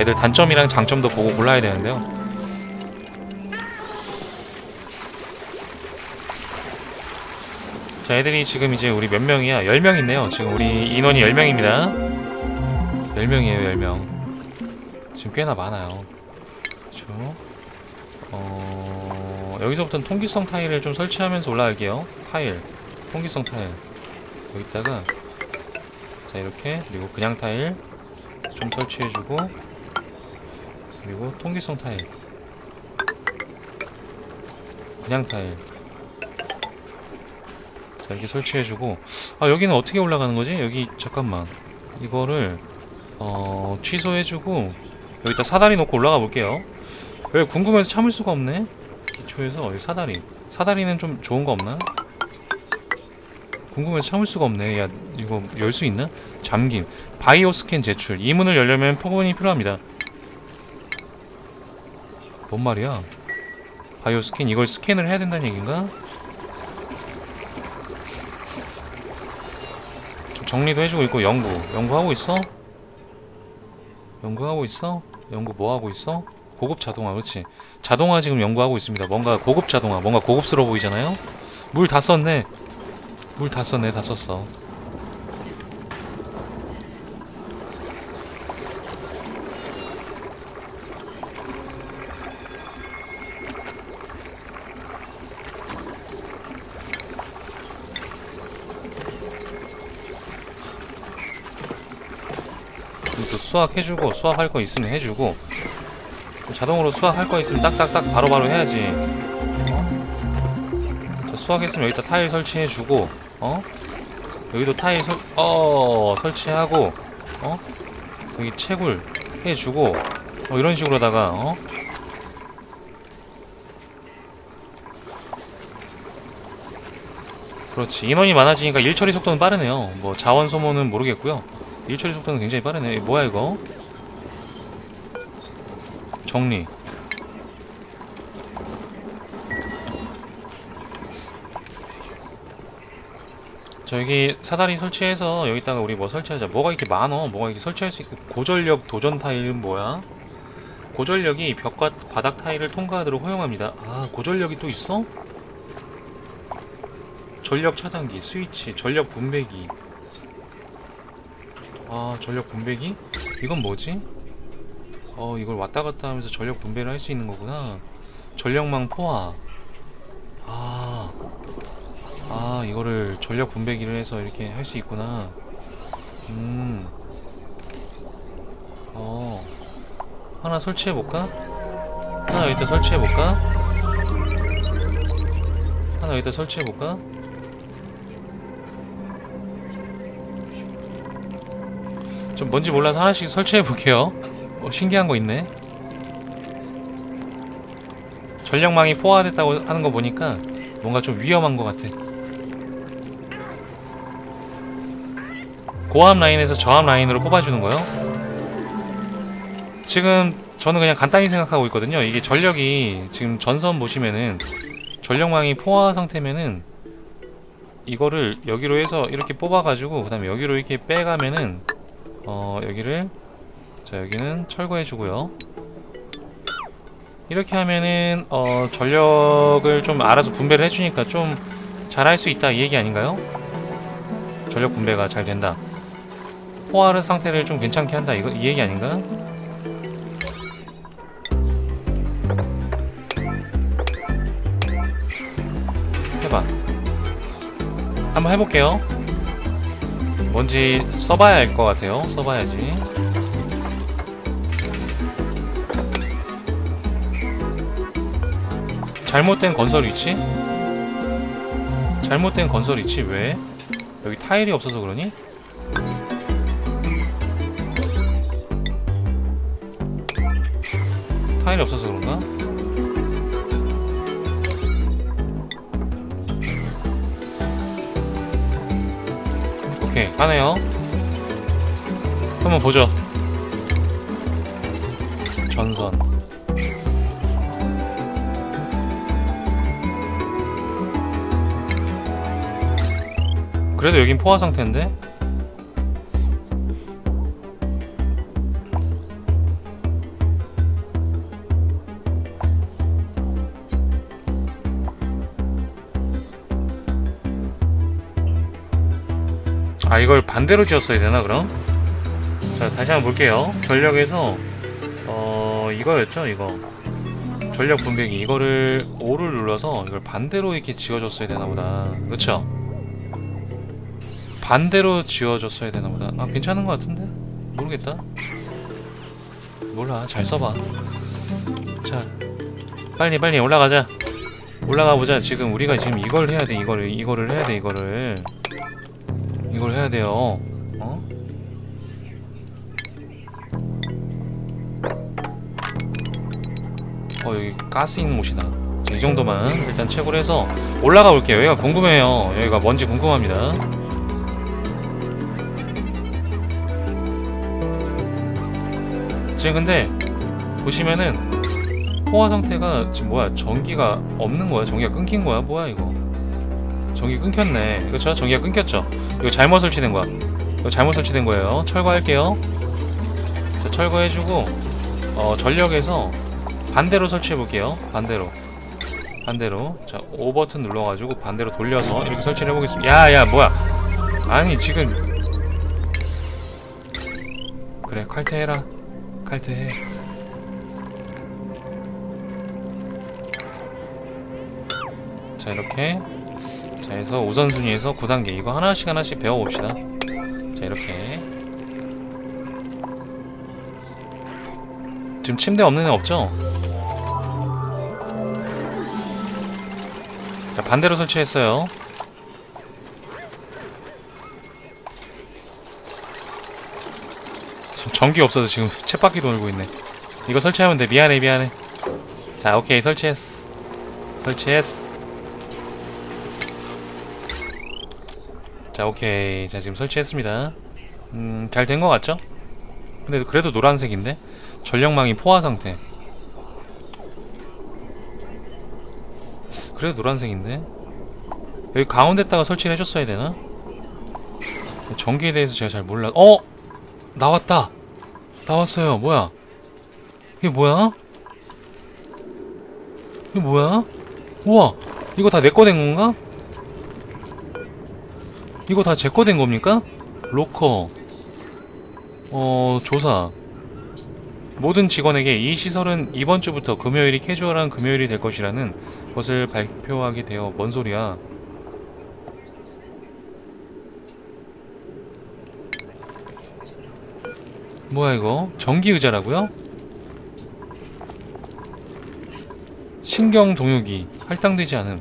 애들 단점이랑 장점도 보고 골라야 되는데요. 자, 애들이 지금 이제 우리 몇 명이야? 10명 있네요. 지금 우리 인원이 10명입니다. 10명이에요, 10명. 지금 꽤나 많아요. 그렇죠? 어... 여기서부터는 통기성 타일을 좀 설치하면서 올라갈게요. 타일. 통기성 타일. 여기다가 자, 이렇게 그리고 그냥 타일 좀 설치해주고 그리고 통기성 타일. 그냥 타일. 자 이렇게 설치해주고. 아 여기는 어떻게 올라가는 거지? 여기 잠깐만. 이거를 어 취소해주고 여기다 사다리 놓고 올라가 볼게요. 왜 궁금해서 참을 수가 없네? 기초에서 여기 사다리. 사다리는 좀 좋은 거 없나? 궁금해서 참을 수가 없네. 야 이거 열 수 있나? 잠김. 바이오 스캔 제출. 이 문을 열려면 포근이 필요합니다 뭔 말이야 바이오 스캔 이걸 스캔을 해야 된다는 얘긴가? 좀 정리도 해주고 있고 연구 연구하고 있어? 연구하고 있어? 연구 뭐 하고 있어? 고급 자동화 그렇지 자동화 지금 연구하고 있습니다 뭔가 고급 자동화 뭔가 고급스러워 보이잖아요 물 다 썼네 물 다 썼네 다 썼어 수확해주고 수확할 거 있으면 해주고 자동으로 수확할 거 있으면 딱딱딱 바로바로 해야지 어? 자, 수확했으면 여기다 타일 설치해주고 어? 여기도 타일 설, 어, 설치하고 어? 여기 채굴 해주고 어, 이런 식으로다가 어? 그렇지 인원이 많아지니까 일 처리 속도는 빠르네요 뭐 자원 소모는 모르겠고요 일 처리 속도는 굉장히 빠르네. 뭐야 이거? 정리. 자 여기 사다리 설치해서 여기다가 우리 뭐 설치하자. 뭐가 이렇게 많어? 뭐가 이렇게 설치할 수 있고 고전력 도전 타일은 뭐야? 고전력이 벽과 바닥 타일을 통과하도록 허용합니다. 아 고전력이 또 있어? 전력 차단기 스위치 전력 분배기 아 전력 분배기? 이건 뭐지? 어 이걸 왔다 갔다 하면서 전력 분배를 할 수 있는 거구나 전력망 포화 아, 아 이거를 전력 분배기를 해서 이렇게 할 수 있구나 음, 어 하나 설치해 볼까? 하나 여기다 설치해 볼까? 하나 여기다 설치해 볼까? 좀 뭔지 몰라서 하나씩 설치해 볼게요. 어, 신기한 거 있네. 전력망이 포화됐다고 하는 거 보니까 뭔가 좀 위험한 것 같아. 고압 라인에서 저압 라인으로 뽑아주는 거요. 지금 저는 그냥 간단히 생각하고 있거든요. 이게 전력이 지금 전선 보시면은 전력망이 포화 상태면은 이거를 여기로 해서 이렇게 뽑아가지고 그 다음에 여기로 이렇게 빼가면은 어 여기를 자 여기는 철거해 주고요 이렇게 하면은 어 전력을 좀 알아서 분배를 해주니까 좀 잘할 수 있다 이 얘기 아닌가요? 전력 분배가 잘 된다 포화르 상태를 좀 괜찮게 한다 이거 이 얘기 아닌가? 해봐 한번 해볼게요 뭔지 써봐야 알 것 같아요. 써봐야지. 잘못된 건설 위치? 잘못된 건설 위치 왜? 여기 타일이 없어서 그러니? 타일이 없어서 가네요. 한번 보죠. 전선. 그래도 여긴 포화 상태인데 이걸 반대로 지었어야 되나 그럼? 자 다시 한번 볼게요. 전력에서 어 이거였죠 이거. 전력 분배기. 이거를 5를 눌러서 이걸 반대로 이렇게 지어줬어야 되나 보다. 그쵸? 반대로 지어줬어야 되나 보다. 아 괜찮은 것 같은데? 모르겠다. 몰라. 잘 써봐. 자 빨리 빨리 올라가자. 올라가 보자. 지금 우리가 지금 이걸 해야 돼. 이거를 이거를 해야 돼 이거를 이걸 해야 돼요. 어? 어 여기 가스 있는 곳이다. 자, 이 정도만 일단 채굴 해서 올라가 볼게요. 여기가 궁금해요. 여기가 뭔지 궁금합니다. 지금 근데 보시면은 포화 상태가 지금 뭐야? 전기가 없는 거야? 전기가 끊긴 거야? 뭐야 이거 전기 끊겼네. 그렇죠? 전기가 끊겼죠. 이거 잘못 설치된 거야. 이거 잘못 설치된 거예요. 철거할게요. 자 철거해주고 어 전력에서 반대로 설치해 볼게요. 반대로. 반대로. 자 O 버튼 눌러가지고 반대로 돌려서 이렇게 설치를 해보겠습니다. 야야 뭐야? 아니 지금. 그래 칼퇴해라. 칼퇴해. 자 이렇게 자 해서 우선순위에서 9단계 이거 하나씩 하나씩 배워봅시다. 자 이렇게. 지금 침대 없는 애 없죠? 자 반대로 설치했어요. 전기 없어서 지금 쳇바퀴 돌고 있네. 이거 설치하면 돼. 미안해 미안해. 자 오케이. 설치했어 설치했어 자 오케이 자 지금 설치했습니다 음 잘 된 것 같죠? 근데 그래도 노란색인데 전력망이 포화 상태 그래도 노란색인데 여기 가운데다가 설치를 해줬어야 되나? 전기에 대해서 제가 잘 몰라 어? 나왔다 나왔어요 뭐야 이게 뭐야? 이게 뭐야? 우와 이거 다 내 거 된 건가? 이거 다 제 거 된 겁니까? 로커. 어 조사. 모든 직원에게 이 시설은 이번 주부터 금요일이 캐주얼한 금요일이 될 것이라는 것을 발표하게 되어 뭔 소리야? 뭐야 이거? 전기 의자라고요? 신경 동요기. 할당되지 않음.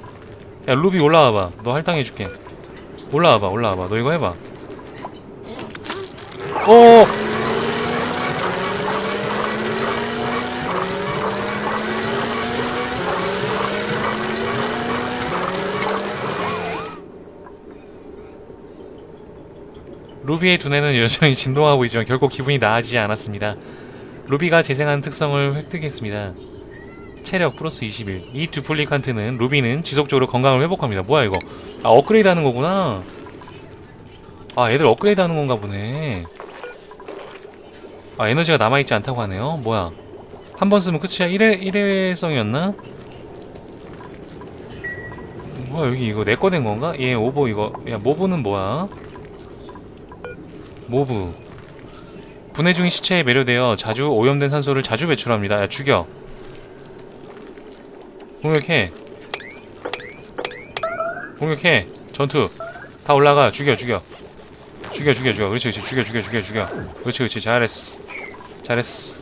야 루비 올라와봐. 너 할당해줄게 올라와봐 올라와봐 너 이거 해봐 오 루비의 두뇌는 여전히 진동하고 있지만 결국 기분이 나아지지 않았습니다. 루비가 재생하는 특성을 획득했습니다. 체력 플러스 21. 이 두플리칸트는 루비는 지속적으로 건강을 회복합니다. 뭐야 이거? 아 업그레이드 하는 거구나. 아 애들 업그레이드 하는 건가 보네. 아 에너지가 남아있지 않다고 하네요. 뭐야? 한 번 쓰면 끝이야? 일회, 일회성이었나? 뭐야 여기 이거 내 거 된 건가? 얘 오버 이거 야 모브는 뭐야? 모브 분해 중인 시체에 매료되어 자주 오염된 산소를 자주 배출합니다. 야 죽여. 공격해. 공격해. 전투. 다 올라가. 죽여 죽여. 죽여 죽여 죽여. 그렇지 그렇지. 죽여 죽여 죽여 죽여. 그렇지 그렇지. 잘했어. 잘했어.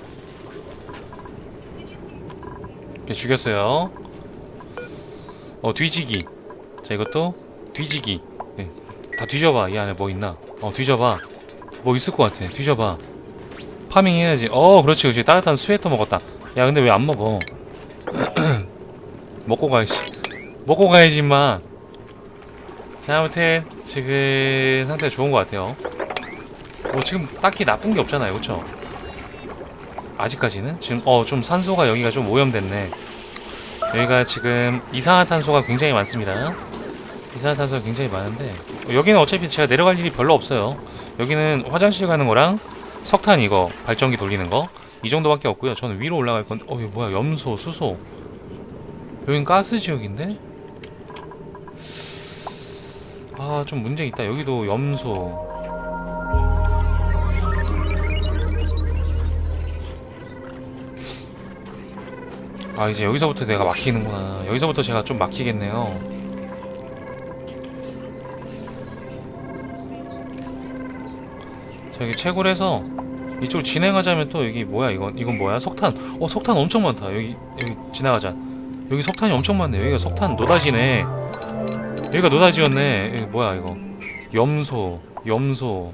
오케이 죽였어요. 어 뒤지기. 자 이것도 뒤지기. 네. 다 뒤져봐. 이 안에 뭐 있나? 어 뒤져봐. 뭐 있을 것 같아. 뒤져봐. 파밍 해야지. 어, 그렇지, 그렇지. 따뜻한 스웨터 먹었다. 야, 근데 왜 안 먹어? 먹고 가야지. 먹고 가야지, 임마. 자, 아무튼, 지금 상태 좋은 것 같아요. 뭐, 지금 딱히 나쁜 게 없잖아요. 그쵸? 아직까지는? 지금, 어, 좀 산소가 여기가 좀 오염됐네. 여기가 지금 이산화탄소가 굉장히 많습니다. 이산화탄소가 굉장히 많은데, 여기는 어차피 제가 내려갈 일이 별로 없어요. 여기는 화장실 가는 거랑 석탄 이거 발전기 돌리는 거 이 정도밖에 없고요. 저는 위로 올라갈 건데 어 이거 뭐야 염소 수소 여긴 가스 지역인데? 아, 좀 문제 있다. 여기도 염소. 아, 이제 여기서부터 내가 막히는구나. 여기서부터 제가 좀 막히겠네요. 자, 여기 채굴해서 이쪽으로 진행하자면 또 여기 뭐야, 이건. 이건 뭐야? 석탄. 어, 석탄 엄청 많다. 여기, 여기 지나가자. 여기 석탄이 엄청 많네. 여기가 석탄 노다지네. 여기가 노다지였네. 여기 뭐야 이거? 염소 염소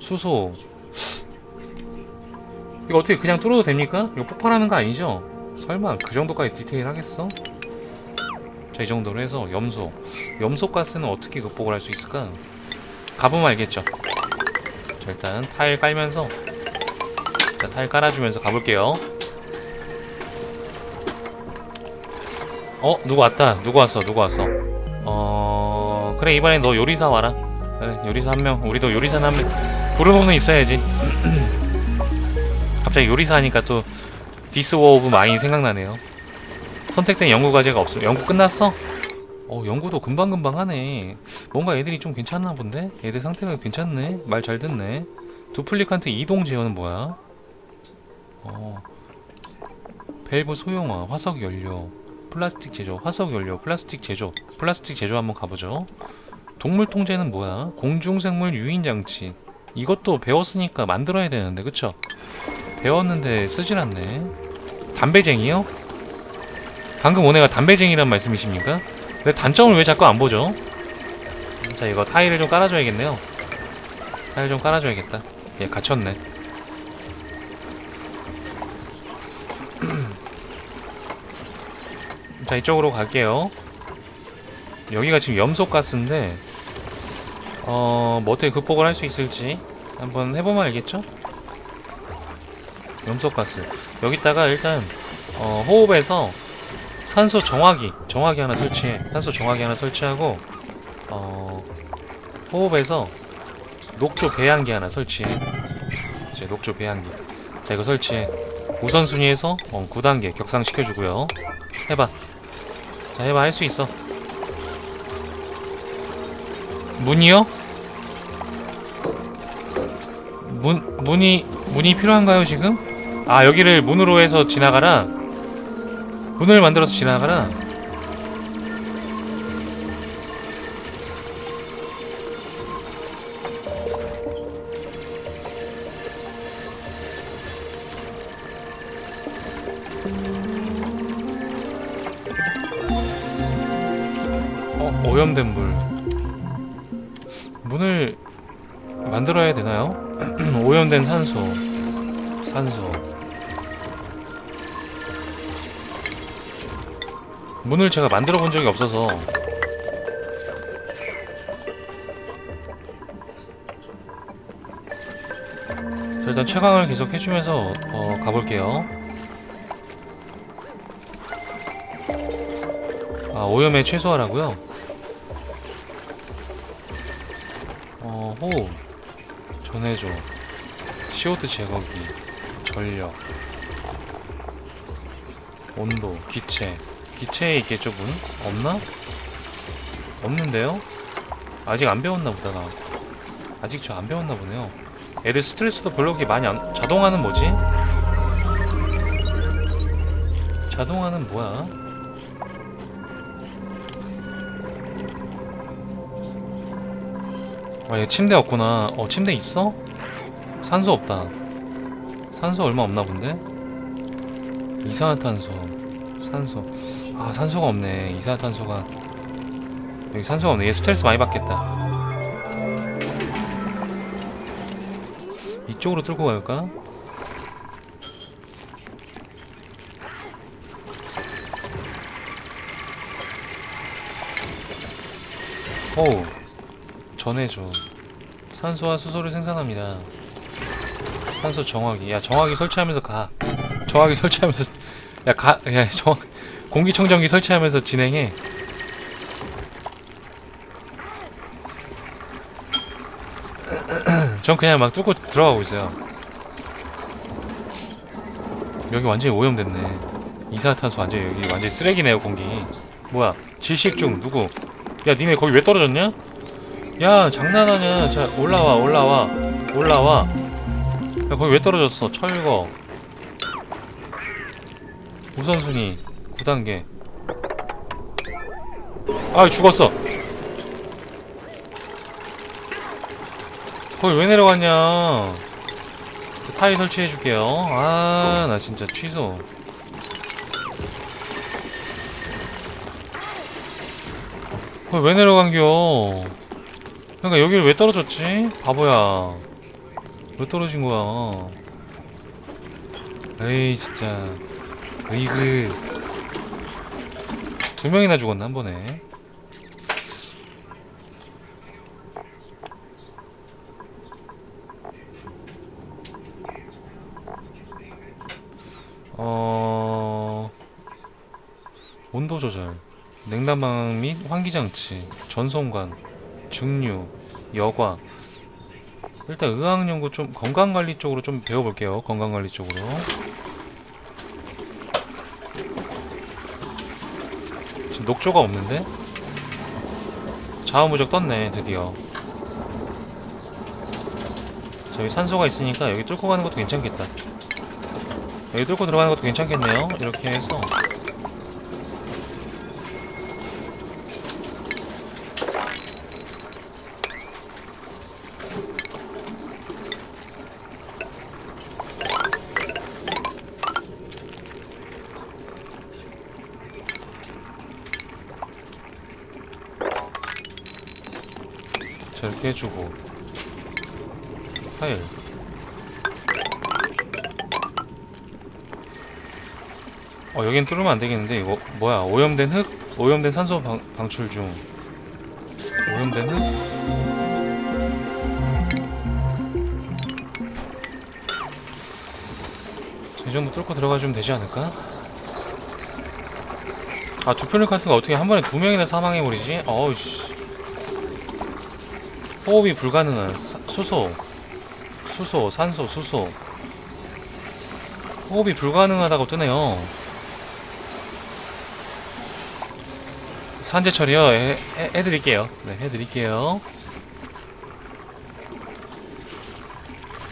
수소. 이거 어떻게 그냥 뚫어도 됩니까? 이거 폭발하는 거 아니죠? 설마 그 정도까지 디테일 하겠어? 자 이 정도로 해서 염소. 염소 가스는 어떻게 극복을 할 수 있을까? 가보면 알겠죠? 자 일단 타일 깔면서. 자 타일 깔아주면서 가볼게요 어 누구 왔다. 누구 왔어? 누구 왔어? 어 그래 이번엔 너 요리사 와라. 그래 요리사 한 명. 우리도 요리사 한명. 브루노는 있어야지. 갑자기 요리사 하니까 또 디스 워 오브 마인 생각나네요. 선택된 연구 과제가 없음 연구 끝났어? 어 연구도 금방금방 하네. 뭔가 애들이 좀 괜찮나 본데? 애들 상태가 괜찮네? 말 잘 듣네. 두플리칸트 이동 제어는 뭐야? 어 밸브 소형화 화석 연료 플라스틱 제조 화석 연료 플라스틱 제조 플라스틱 제조 한번 가보죠 동물 통제는 뭐야? 공중생물 유인 장치 이것도 배웠으니까 만들어야 되는데 그쵸? 배웠는데 쓰질 않네 담배쟁이요? 방금 오네가 담배쟁이란 말씀이십니까? 근데 단점을 왜 자꾸 안 보죠? 자 이거 타일을 좀 깔아줘야겠네요 타일 좀 깔아줘야겠다 얘 갇혔네 자 이쪽으로 갈게요. 여기가 지금 염소가스인데 어 뭐 어떻게 극복을 할 수 있을지 한번 해보면 알겠죠? 염소가스. 여기다가 일단 어, 호흡에서 산소 정화기 정화기 하나 설치해. 산소 정화기 하나 설치하고 어, 호흡에서 녹조 배양기 하나 설치해. 이제 녹조 배양기. 자 이거 설치해. 우선순위에서 어, 9단계 격상시켜주고요. 해봐 자 해봐 할 수 있어 문이요? 문, 문이, 문이 필요한가요, 지금? 아, 여기를 문으로 해서 지나가라? 문을 만들어서 지나가라? 문을 만들어야 되나요? 오염된 산소. 산소. 문을 제가 만들어 본 적이 없어서 자, 일단 채광을 계속 해주면서 어, 가볼게요. 아 오염에 최소화라고요? 어 호흡 전해줘 CO2 제거기 전력 온도 기체 기체에 있겠죠 문? 없나? 없는데요? 아직 안 배웠나 보다 나 아직 저 안 배웠나 보네요 애들 스트레스도 별로 그렇게 많이 안 자동화는 뭐지? 자동화는 뭐야? 아, 얘 침대 없구나. 어, 침대 있어? 산소 없다. 산소 얼마 없나 본데? 이산화탄소. 산소. 아, 산소가 없네. 이산화탄소가. 여기 산소가 없네. 얘 스트레스 많이 받겠다. 이쪽으로 뚫고 갈까? 오. 전해줘. 산소와 수소를 생산합니다. 산소 정화기. 야, 정화기 설치하면서 가. 정화기 설치하면서 야, 가. 야, 정 공기청정기 설치하면서 진행해. 전 그냥 막 뚫고 들어가고 있어요. 여기 완전히 오염됐네. 이산화탄소 완전히 여기 완전히 쓰레기네요 공기. 뭐야? 질식 중 누구? 야, 니네 거기 왜 떨어졌냐? 야 장난하냐 자 올라와 올라와 올라와 야 거기 왜 떨어졌어 철거 우선순위 두 단계. 아 죽었어. 거기 왜 내려갔냐? 그 타일 설치해 줄게요. 아, 나 진짜 취소. 거기 왜 내려간겨? 그러니까 여기를 왜 떨어졌지? 바보야. 왜 떨어진 거야? 에이 진짜. 으이그. 두 명이나 죽었나 한 번에. 어 온도 조절, 냉난방 및 환기장치, 전송관, 증류, 여과. 일단 의학연구 좀 건강관리 쪽으로 좀 배워볼게요. 건강관리 쪽으로. 지금 녹조가 없는데? 자원무적 떴네 드디어. 저기 산소가 있으니까 여기 뚫고 가는 것도 괜찮겠다. 여기 뚫고 들어가는 것도 괜찮겠네요. 이렇게 해서 저렇게 해주고. 파일. 어 여긴 뚫으면 안 되겠는데 이거 뭐야 오염된 흙? 오염된 산소 방, 방출 중. 오염된 흙? 자, 이 정도 뚫고 들어가주면 되지 않을까? 아 두표를 같은 거 어떻게 한 번에 두 명이나 사망해버리지? 어우씨 호흡이 불가능한 사- 수소 수소 산소 수소. 호흡이 불가능하다고 뜨네요. 산재 처리요. 해, 해, 해드릴게요. 네 해드릴게요.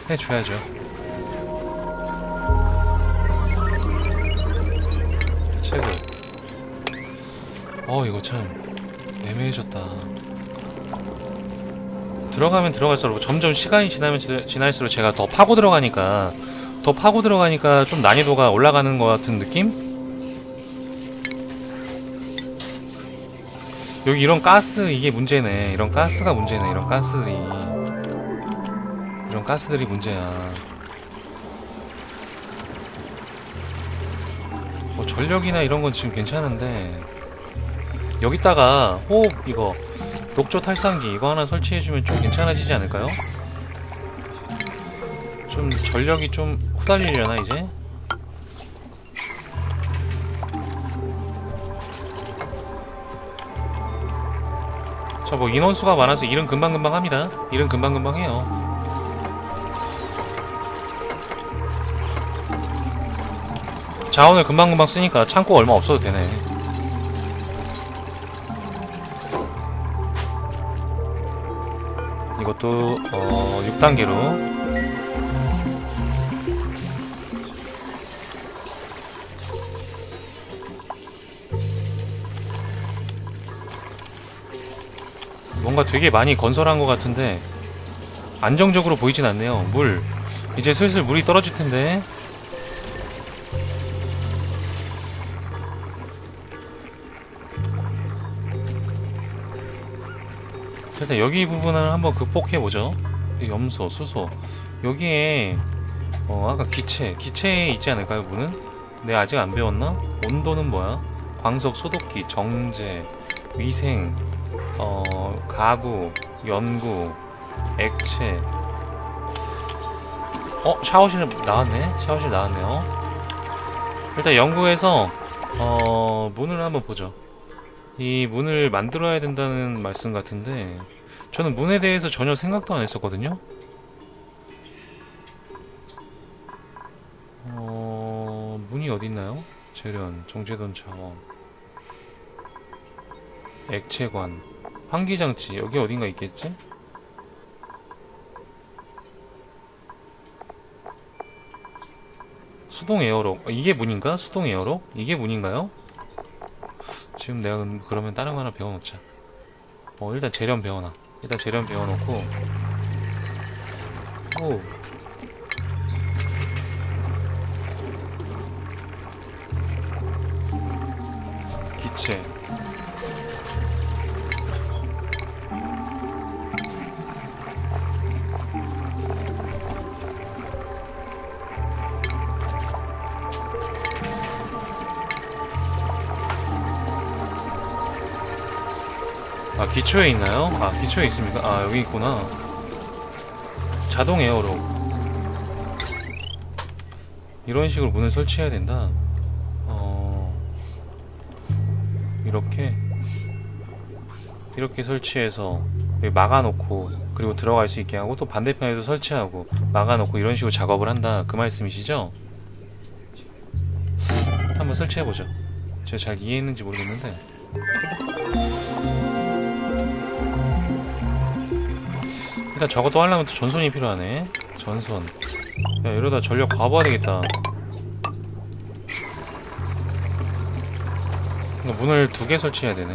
해줘야죠. 체크 어 이거 참 애매해졌다 들어가면 들어갈수록 점점 시간이 지나면 지- 지날수록 제가 더 파고 들어가니까 더 파고 들어가니까 좀 난이도가 올라가는 것 같은 느낌? 여기 이런 가스 이게 문제네. 이런 가스가 문제네. 이런 가스들이. 이런 가스들이 문제야. 뭐 전력이나 이런 건 지금 괜찮은데 여기다가 호흡 이거 녹조 탈상기 이거 하나 설치해주면 좀 괜찮아지지 않을까요? 좀 전력이 좀 후달리려나 이제? 자 뭐 인원수가 많아서 일은 금방금방 합니다 일은 금방금방 해요 자원을 금방금방 쓰니까 창고 얼마 없어도 되네 이것도 어 6단계로. 뭔가 되게 많이 건설한 것 같은데 안정적으로 보이진 않네요. 물. 이제 슬슬 물이 떨어질 텐데 일단 여기 부분을 한번 극복해 보죠. 염소, 수소 여기에 어 아까 기체 기체에 있지 않을까요 물은? 내가 아직 안 배웠나? 온도는 뭐야? 광석 소독기, 정제, 위생, 어 가구, 연구, 액체. 어 샤워실 나왔네. 샤워실 나왔네요. 일단 연구해서 어 문을 한번 보죠. 이 문을 만들어야 된다는 말씀 같은데 저는 문에 대해서 전혀 생각도 안 했었거든요. 어 문이 어디 있나요? 재련, 정제돈 자원, 액체관, 환기장치 여기 어딘가 있겠지? 수동 에어록 어, 이게 문인가? 수동 에어록? 이게 문인가요? 지금 내가 그- 그러면 다른 거 하나 배워놓자. 어 일단 재련 배워놔. 일단 재련 배워놓고. 오. 기체 기초에 있나요? 아 기초에 있습니까? 아 여기 있구나. 자동 에어로. 이런 식으로 문을 설치해야 된다? 어 이렇게. 이렇게 설치해서 막아놓고 그리고 들어갈 수 있게 하고 또 반대편에도 설치하고 막아놓고 이런 식으로 작업을 한다. 그 말씀이시죠? 한번 설치해보죠. 제가 잘 이해했는지 모르겠는데 일단 또 하려면 또 전선이 필요하네. 전선. 야 이러다 전력 과부하 되겠다. 문을 두 개 설치해야 되네.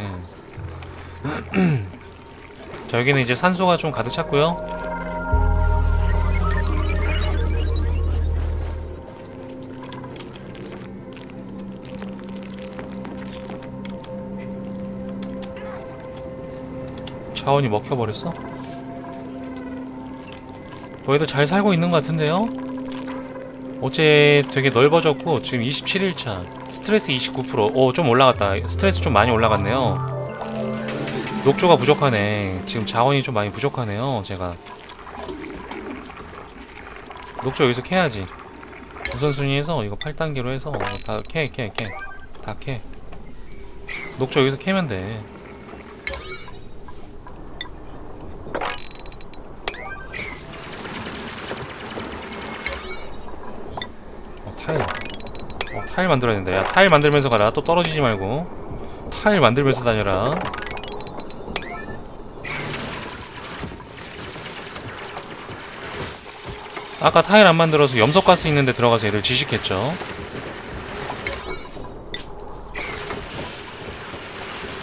자 여기는 이제 산소가 좀 가득 찼고요. 자원이 먹혀버렸어? 여기도 잘 살고 있는 것 같은데요? 어제 되게 넓어졌고 지금 27일차. 스트레스 29% 오, 좀 올라갔다. 스트레스 좀 많이 올라갔네요. 녹조가 부족하네. 지금 자원이 좀 많이 부족하네요 제가. 녹조 여기서 캐야지. 우선순위에서 이거 8단계로 해서 다 캐 캐 캐 다캐. 녹조 여기서 캐면 돼 어, 타일. 어, 타일 만들어야 된다. 야, 타일 만들면서 가라. 또 떨어지지 말고. 타일 만들면서 다녀라. 아까 타일 안 만들어서 염소가스 있는데 들어가서 애들 지식했죠.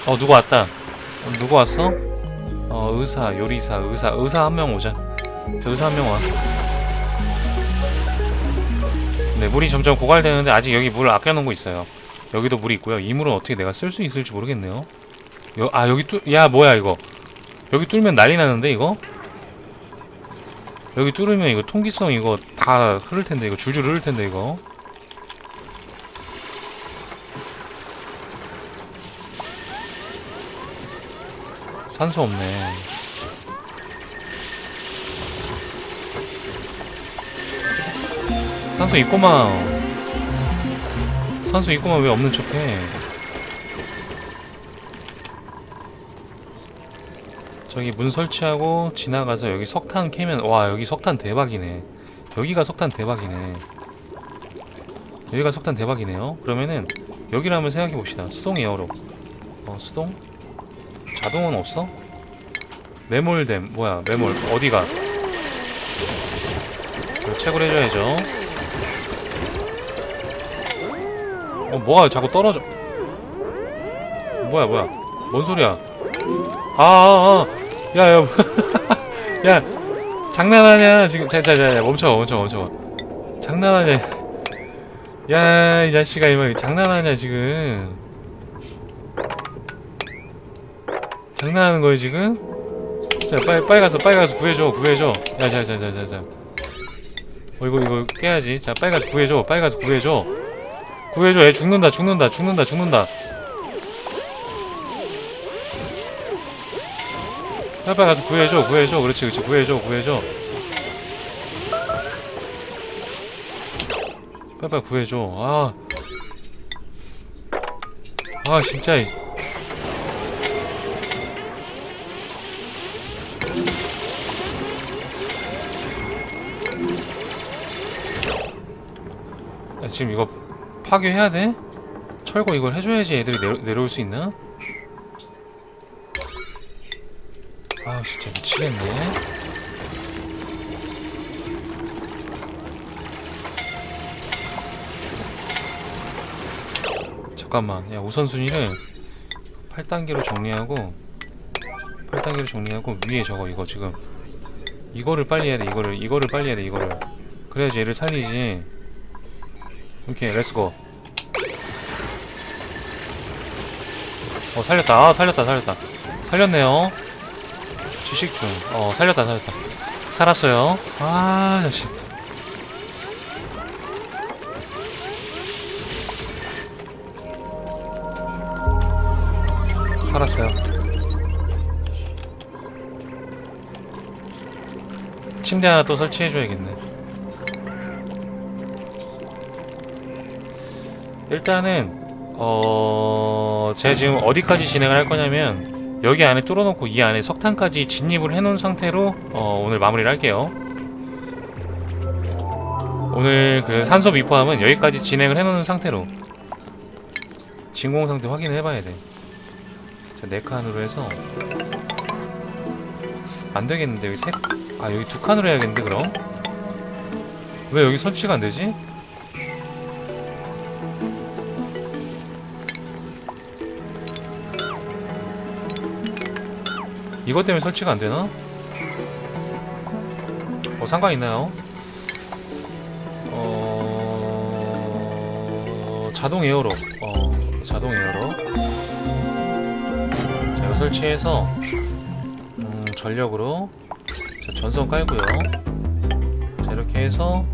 어, 누구 왔다. 어, 누구 왔어? 어, 의사, 요리사, 의사, 의사 한 명 오자. 의사 한 명 와. 네, 물이 점점 고갈되는데 아직 여기 물 아껴놓은 거 있어요. 여기도 물이 있고요. 이 물은 어떻게 내가 쓸 수 있을지 모르겠네요. 여, 아 여기 뚫, 야 뭐야 이거? 여기 뚫으면 난리 나는데 이거? 여기 뚫으면 이거 통기성 이거 다 흐를 텐데 이거 줄줄 흐를 텐데 이거. 산소 없네. 산소 있고만 산소 있고만 왜 없는 척해? 저기 문 설치하고 지나가서 여기 석탄 캐면 와 여기 석탄 대박이네. 여기가 석탄 대박이네. 여기가 석탄 대박이네요. 그러면은 여기를 한번 생각해 봅시다. 수동 에어로. 어 수동? 자동은 없어? 매몰됨. 뭐야 매몰. 어디가? 이거 체크를 해줘야죠 어 뭐가 자꾸 떨어져. 뭐야 뭐야. 뭔 소리야. 아아아. 야야 야 장난하냐 지금. 자자자 멈춰 멈춰 멈춰. 장난하냐. 야 이 자식아 이거 장난하냐 지금. 장난하는 거야 지금? 자 빨리 빨리 가서 빨리 가서 구해줘 구해줘. 야자자자자자. 어 이거 이거 깨야지. 자 빨리 가서 구해줘 빨리 가서 구해줘 구해줘. 얘 죽는다 죽는다 죽는다 죽는다. 빨리 가서 구해줘 구해줘. 그렇지 그렇지. 구해줘 구해줘. 빨리 구해줘. 아. 아, 진짜. 이- 야, 지금 이거 파괴해야 돼? 철거 이걸 해줘야지 애들이 내려, 내려올 수 있나? 아 진짜 미치겠네. 잠깐만 야 우선순위를 8단계로 정리하고 8단계로 정리하고 위에 저거 이거 지금. 이거를 빨리 해야 돼 이거를 이거를 빨리 해야 돼 이거를. 그래야지 얘를 살리지. 오케이 렛츠고 어 살렸다. 아 살렸다 살렸다. 살렸네요. 지식중. 어 살렸다 살렸다. 살았어요. 아 자식 살았어요. 침대 하나 또 설치해줘야겠네. 일단은 어 제가 지금 어디까지 진행을 할 거냐면 여기 안에 뚫어놓고 이 안에 석탄까지 진입을 해놓은 상태로 어, 오늘 마무리를 할게요. 오늘 그 산소 미포함은 여기까지 진행을 해놓은 상태로 진공 상태 확인을 해봐야 돼. 자, 네 칸으로 해서 안 되겠는데 여기 세, 아 여기 두 칸으로 해야겠는데 그럼? 왜 여기 설치가 안 되지? 이것 때문에 설치가 안 되나? 어 상관 있나요? 어 자동 에어로. 어 자동 에어로. 자 이거 설치해서 음 전력으로. 자 전선 깔고요. 자 이렇게 해서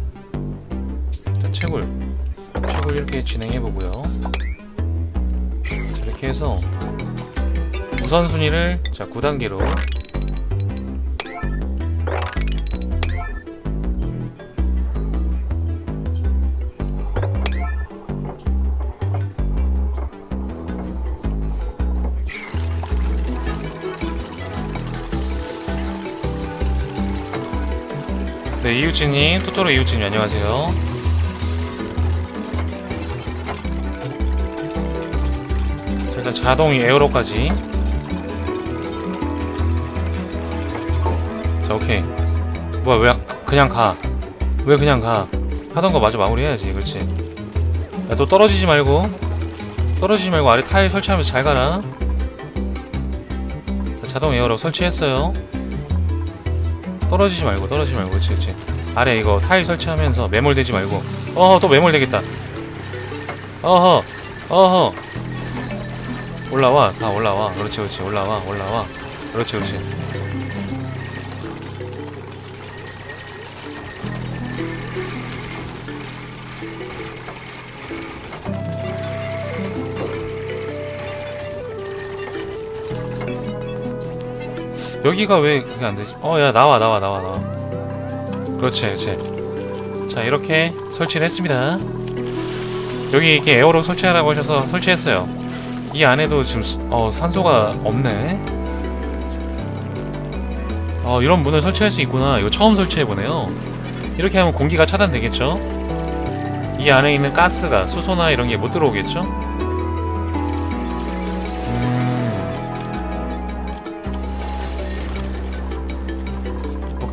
자 채굴. 채굴 이렇게 진행해 보고요. 자 이렇게 해서 우선순위를 자 9단계로. 네 이웃진님 토토로 이웃진님 안녕하세요. 자, 일단 자동 에어로까지 자 오케이. 뭐야 왜 그냥 가왜 그냥 가? 하던 거 마저 마무리해야지 그렇지? 야 또 떨어지지 말고. 떨어지지 말고 아래 타일 설치하면서 잘 가라. 자, 자동 에어로 설치했어요. 떨어지지 말고 떨어지지 말고. 그렇지 그렇지 아래 이거 타일 설치하면서 매몰되지 말고. 어허 또 매몰되겠다. 어허 어허. 올라와 다 올라와. 그렇지 그렇지. 올라와 올라와. 그렇지 그렇지 여기가 왜 그게 안 되지? 어, 야, 나와, 나와, 나와, 나와. 그렇지, 그렇지. 자, 이렇게 설치를 했습니다. 여기 이렇게 에어로 설치하라고 하셔서 설치했어요. 이 안에도 지금 수- 어, 산소가 없네. 어, 이런 문을 설치할 수 있구나. 이거 처음 설치해보네요. 이렇게 하면 공기가 차단되겠죠? 이 안에 있는 가스가, 수소나 이런 게 못 들어오겠죠?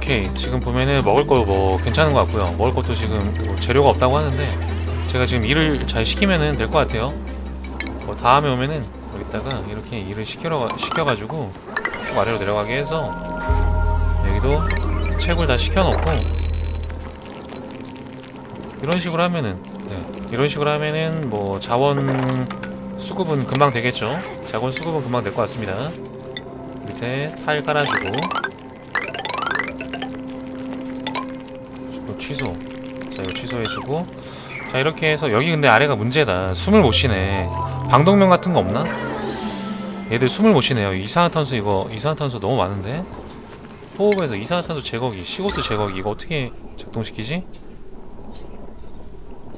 오케이. 지금 보면은 먹을 거 뭐 괜찮은 것 같고요. 먹을 것도 지금 뭐 재료가 없다고 하는데 제가 지금 일을 잘 시키면은 될 것 같아요. 뭐 다음에 오면은 여기다가 이렇게 일을 시켜 시켜가지고 좀 아래로 내려가게 해서 여기도 책을 다 시켜놓고 이런 식으로 하면은 네, 이런 식으로 하면은 뭐 자원 수급은 금방 되겠죠? 자원 수급은 금방 될 것 같습니다. 밑에 타일 깔아주고 취소. 자 이거 취소해주고. 자 이렇게 해서 여기 근데 아래가 문제다. 숨을 못 쉬네. 방독면 같은 거 없나? 얘들 숨을 못 쉬네요. 이산화탄소 이거 이산화탄소 너무 많은데? 호흡에서 이산화탄소 제거기 CO2 제거기 이거 어떻게 작동시키지?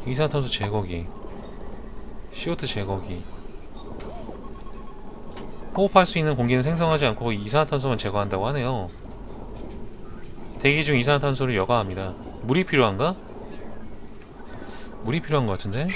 이산화탄소 제거기 CO2 제거기. 호흡할 수 있는 공기는 생성하지 않고 이산화탄소만 제거한다고 하네요. 대기 중 이산화탄소를 여과합니다 물이 필요한가? 물이 필요한 것 같은데?